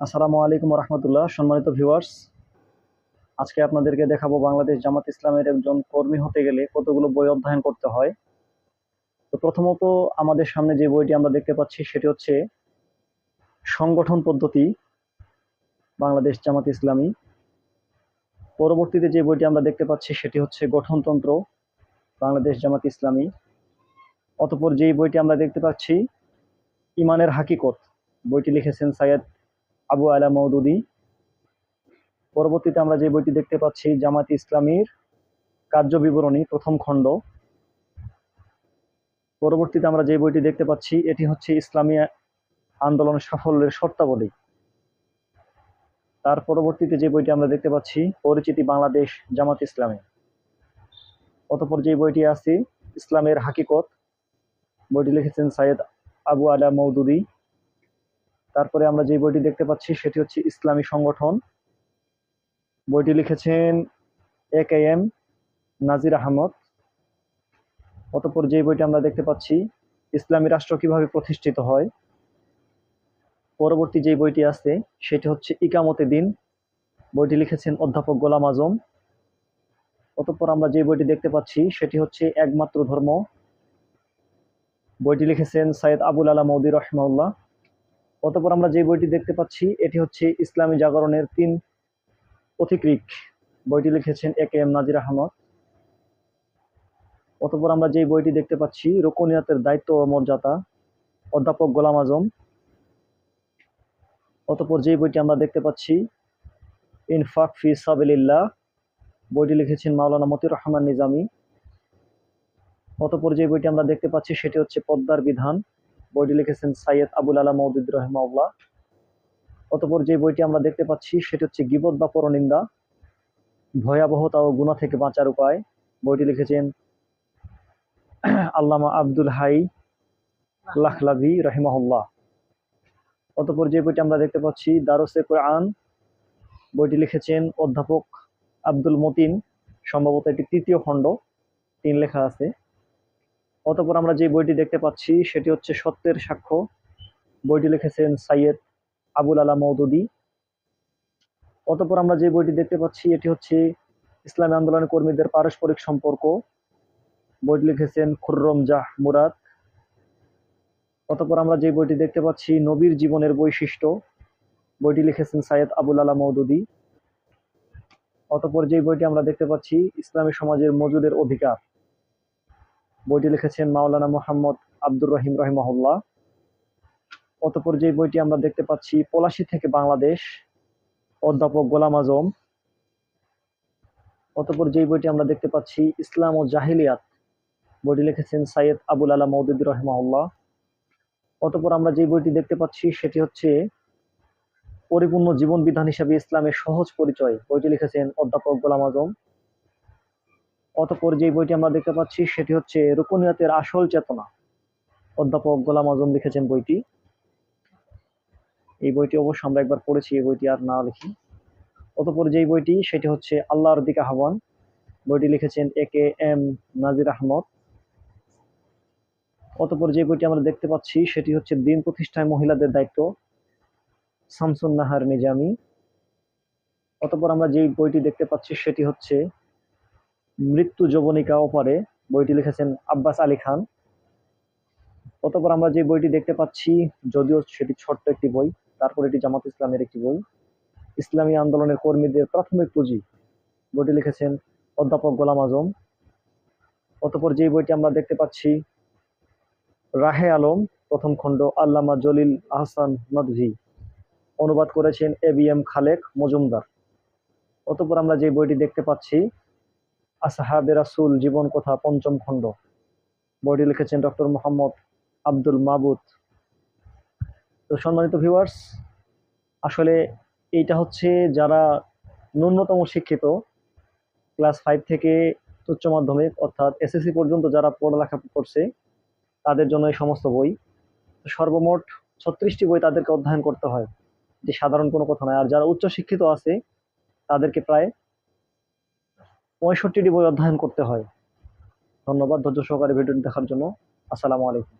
আসসালামু আলাইকুম রহমতুল্লাহ সম্মানিত ভিউয়ার্স আজকে আপনাদেরকে দেখাবো বাংলাদেশ জামাত ইসলামের একজন কর্মী হতে গেলে কতগুলো বই অধ্যয়ন করতে হয়। তো প্রথমত আমাদের সামনে যে বইটি আমরা দেখতে পাচ্ছি সেটি হচ্ছে সংগঠন পদ্ধতি, বাংলাদেশ জামাত ইসলামী। পরবর্তীতে যে বইটি আমরা দেখতে পাচ্ছি সেটি হচ্ছে গঠনতন্ত্র, বাংলাদেশ জামাত ইসলামী। অতপর যেই বইটি আমরা দেখতে পাচ্ছি, ইমানের হাকিকত, বইটি লিখেছেন সাইয়দ আবু আলা মৌদুদি। পরবর্তীতে আমরা যে বইটি দেখতে পাচ্ছি, জামাত ইসলামীর কার্য বিবরণী, প্রথম খণ্ড। পরবর্তীতে আমরা যে বইটি দেখতে পাচ্ছি, এটি হচ্ছে ইসলামী আন্দোলন সাফল্যের শর্তাবলী। তার পরবর্তীতে যে বইটি আমরা দেখতে পাচ্ছি, পরিচিতি বাংলাদেশ, জামাত ইসলামী। অতপর যে বইটি আছে, ইসলামের হাকিকত, বইটি লিখেছেন সাইয়দ আবু আলা মৌদুদি। তারপরে আমরা যে বইটি দেখতে পাচ্ছি সেটি হচ্ছে ইসলামী সংগঠন। বইটি লিখেছেন এ কে এম নাজির আহমদ। অতপর যে বইটি আমরা দেখতে পাচ্ছি, ইসলামী রাষ্ট্র কীভাবে প্রতিষ্ঠিত হয়, পরবর্তী যে বইটি আছে সেটি হচ্ছে ইকামতে দিন। বইটি লিখেছেন অধ্যাপক গোলাম আজম। অতঃপর আমরা যে বইটি দেখতে পাচ্ছি সেটি হচ্ছে একমাত্র ধর্ম। বইটি লিখেছেন সাইয়দ আবুল আলা মৌদি রহমাউল্লাহ অতপর আমরা যে বইটি দেখতে পাচ্ছি, এটি হচ্ছে ইসলামী জাগরণের তিন পথিকৃক বইটি লিখেছেন এ কে এম নাজির আহমদ। অতপর আমরা যে বইটি দেখতে পাচ্ছি, রোকনিয়াতের দায়িত্ব ও মর্যাদা, অধ্যাপক গোলাম আজম। অতপর যে বইটি আমরা দেখতে পাচ্ছি, ইনফাক ফি সাবিল্লাহ বইটি লিখেছেন মাওলানা মতিউর রহমান নিজামী। অতপর যে বইটি আমরা দেখতে পাচ্ছি, সেটি হচ্ছে পদ্মার বিধান। বইটি লিখেছেন সাইয়দ আবুল আলা মৌদুদ রহমাউল্লাহ অতপর যে বইটি আমরা দেখতে পাচ্ছি, সেটি হচ্ছে গিবত বা পরনিন্দা, ভয়াবহতা ও গুণা থেকে বাঁচার উপায়। বইটি লিখেছেন আল্লামা আব্দুল হাই লাখলাভি রহিমাহুল্লাহ। অতপর যে বইটি আমরা দেখতে পাচ্ছি দারসে কোরআন, বইটি লিখেছেন অধ্যাপক আব্দুল মতিন। সম্ভবত এটি তৃতীয় খণ্ড, তিন লেখা আছে। অতপর আমরা যে বইটি দেখতে পাচ্ছি, সেটি হচ্ছে সত্যের সাক্ষ্য। বইটি লিখেছেন সাইয়েদ আবুল আলা মৌদুদি অতপর আমরা যে বইটি দেখতে পাচ্ছি, এটি হচ্ছে ইসলামী আন্দোলন কর্মীদের পারস্পরিক সম্পর্ক। বইটি লিখেছেন খুররম জাহ মুরাদ। অতপর আমরা যে বইটি দেখতে পাচ্ছি, নবীর জীবনের বৈশিষ্ট্য। বইটি লিখেছেন সাইয়দ আবুল আলা মৌদুদি অতপর যে বইটি আমরা দেখতে পাচ্ছি, ইসলামী সমাজের মজুদের অধিকার। বইটি লিখেছেন মাওলানা মোহাম্মদ আব্দুর রহিম রহিমহল্লা অতপর যে বইটি আমরা দেখতে পাচ্ছি, পলাশি থেকে বাংলাদেশ, অধ্যাপক গোলাম আজম। অতপর যে বইটি আমরা দেখতে পাচ্ছি, ইসলাম ও জাহিলিয়াত, বইটি লিখেছেন সাইয়দ আবুল আলা মৌদুদ রহমাউল্লাহ অতপর আমরা যে বইটি দেখতে পাচ্ছি, সেটি হচ্ছে পরিপূর্ণ জীবন বিধান হিসাবে ইসলামের সহজ পরিচয়। বইটি লিখেছেন অধ্যাপক গোলাম আজম। অতপর যে বইটি আমরা দেখতে পাচ্ছি, সেটি হচ্ছে রুকুনিয়াতের আসল চেতনা। অধ্যাপক গোলাম আজম লিখেছেন বইটি। এই বইটি অবশ্য আমরা একবার পড়েছি, এই বইটি আর না লিখি। অতপর যেই বইটি, সেটি হচ্ছে আল্লাহর দিকে আহ্বান। বইটি লিখেছেন এ কে এম নাজির আহমদ। অতপর যে বইটি আমরা দেখতে পাচ্ছি, সেটি হচ্ছে দিন প্রতিষ্ঠায় মহিলাদের দায়িত্ব। শামসুন নাহার নিজামি। অতপর আমরা যেই বইটি দেখতে পাচ্ছি, সেটি হচ্ছে মৃত্যু যবনিকা ওপারে বইটি লিখেছেন আব্বাস আলী খান। অতপর আমরা যে বইটি দেখতে পাচ্ছি, যদিও সেটি ছোট্ট একটি বই, তারপর এটি জামাত ইসলামের একটি বই। ইসলামী আন্দোলনের কর্মীদের প্রাথমিক পুঁজি, বইটি লিখেছেন অধ্যাপক গোলাম আজম। অতপর যে বইটি আমরা দেখতে পাচ্ছি, রাহে আলম, প্রথম খণ্ড আল্লামা জলিল আহসান নদভি অনুবাদ করেছেন A B M Khalek Majumdar. অতপর আমরা যে বইটি দেখতে পাচ্ছি আসাহাবে রাসুল, জীবন কথা, পঞ্চম খণ্ড। বইটি লিখেছেন ডক্টর মোহাম্মদ আব্দুল মাবুদ। তো সম্মানিত ভিউয়ার্স আসলে এইটা হচ্ছে যারা ন্যূনতম শিক্ষিত, ক্লাস ফাইভ থেকে উচ্চ মাধ্যমিক, অর্থাৎ এসএসসি পর্যন্ত যারা পড়ালেখা করছে, তাদের জন্য এই সমস্ত বই। সর্বমোট ছত্রিশটি বই তাদেরকে অধ্যয়ন করতে হয়, যে সাধারণ কোনো কথা নয়। আর যারা উচ্চ শিক্ষিত আছে, তাদেরকে প্রায় পঁয়ষট্টিটি বই অধ্যয়ন করতে হয়। ধন্যবাদ ধৈর্য সহকারে ভিডিওটি দেখার জন্য। আসসালামু আলাইকুম।